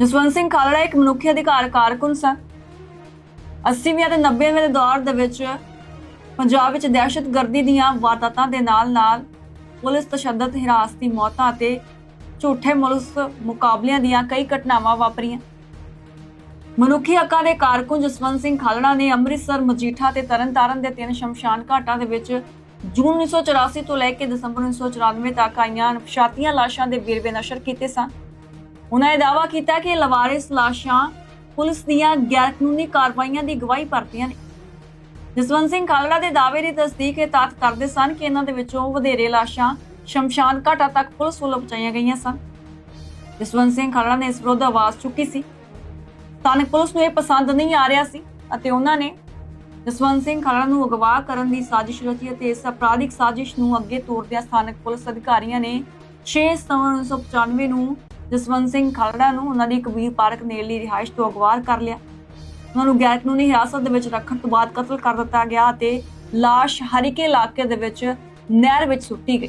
ਜਸਵੰਤ ਸਿੰਘ ਖਾਲੜਾ ਇੱਕ ਮਨੁੱਖੀ ਅਧਿਕਾਰ ਕਾਰਕੁਨ ਸਨ। 80ਵੀਂ ਅਤੇ 90ਵੀਂ ਦੇ ਦੌਰ ਦੇ ਵਿੱਚ ਪੰਜਾਬ ਵਿੱਚ ਦਹਿਸ਼ਤਗਰਦੀ ਦੀਆਂ ਵਾਰਦਾਤਾਂ ਦੇ ਨਾਲ-ਨਾਲ ਪੁਲਿਸ ਤਸ਼ੱਦਦ, ਹਿਰਾਸਤੀ ਮੌਤਾਂ ਅਤੇ ਝੂਠੇ ਮੁਲਸ ਮੁਕਾਬਲਿਆਂ ਦੀਆਂ ਕਈ ਘਟਨਾਵਾਂ ਵਾਪਰੀਆਂ। ਮਨੁੱਖੀ ਹੱਕਾਂ ਦੇ ਕਾਰਕੁਨ ਜਸਵੰਤ ਸਿੰਘ ਖਾਲੜਾ ਨੇ ਅੰਮ੍ਰਿਤਸਰ, ਮਜੀਠਾ ਤੇ ਤਰਨਤਾਰਨ ਦੇ ਤਿੰਨ ਸ਼ਮਸ਼ਾਨ ਘਾਟਾਂ ਦੇ ਵਿੱਚ ਜੂਨ 1984 ਤੋਂ ਲੈ ਕੇ ਦਸੰਬਰ 1994 ਤੱਕ ਆਈਆਂ ਅਣਪਛਾਤੀਆਂ ਲਾਸ਼ਾਂ ਦੇ ਵੇਰਵੇ ਨਸ਼ਰ ਕੀਤੇ ਸਨ। ਉਹਨਾਂ ਇਹ ਦਾਅਵਾ ਕੀਤਾ ਕਿ ਲਵਾਰਿਸ ਲਾਸ਼ਾਂ ਪੁਲਿਸ ਦੀਆਂ ਗੈਰਕਾਨੂੰਨੀ ਕਾਰਵਾਈਆਂ ਦੀ ਗਵਾਹੀ ਭਰਦੀਆਂ ਨੇ। ਜਸਵੰਤ ਸਿੰਘ ਖਾਲੜਾ ਦੇ ਦਾਅਵੇ ਦੀ ਤਸਦੀਕ ਇਹ ਤਾਤ ਕਰਦੇ ਸਨ ਕਿ ਇਹਨਾਂ ਦੇ ਵਿੱਚੋਂ ਵਧੇਰੇ ਲਾਸ਼ਾਂ ਸ਼ਮਸ਼ਾਨ ਘਾਟਾ ਤੱਕ ਪੁਲਿਸ ਵੱਲੋਂ ਪਹੁੰਚਾਈਆਂ ਗਈਆਂ ਸਨ। ਜਸਵੰਤ ਸਿੰਘ ਖਾਲੜਾ ਨੇ ਇਸ ਵਿਰੁੱਧ ਆਵਾਜ਼ ਚੁੱਕੀ ਸੀ। ਸਥਾਨਕ ਪੁਲਿਸ ਨੂੰ ਇਹ ਪਸੰਦ ਨਹੀਂ ਆ ਰਿਹਾ ਸੀ ਅਤੇ ਉਹਨਾਂ ਨੇ ਜਸਵੰਤ ਸਿੰਘ ਖਾਲੜਾ ਨੂੰ ਅਗਵਾ ਕਰਨ ਦੀ ਸਾਜ਼ਿਸ਼ ਰਚੀ ਅਤੇ ਇਸ ਅਪਰਾਧਿਕ ਸਾਜ਼ਿਸ਼ ਨੂੰ ਅੱਗੇ ਤੋਰਦਿਆਂ ਸਥਾਨਕ ਪੁਲਿਸ ਅਧਿਕਾਰੀਆਂ ਨੇ 6 ਸਤੰਬਰ 1995 ਨੂੰ ਜਸਵੰਤ ਸਿੰਘ ਖਾਲੜਾ ਨੂੰ ਉਹਨਾਂ ਦੀ ਕਬੀਰ ਪਾਰਕ ਨੇੜਲੀ ਰਿਹਾਇਸ਼ ਤੋਂ ਅਗਵਾ ਕਰ ਲਿਆ। ਉਹਨਾਂ ਨੂੰ ਗੈਰ ਕਾਨੂੰਨੀ ਹਿਰਾਸਤ ਦੇ ਵਿੱਚ ਰੱਖਣ ਤੋਂ ਬਾਅਦ ਕਤਲ ਕਰ ਦਿੱਤਾ ਗਿਆ ਅਤੇ ਲਾਸ਼ ਹਰੀਕੇ ਇਲਾਕੇ ਦੇ ਵਿੱਚ ਨਹਿਰ ਵਿੱਚ ਸੁੱਟੀ ਗਈ।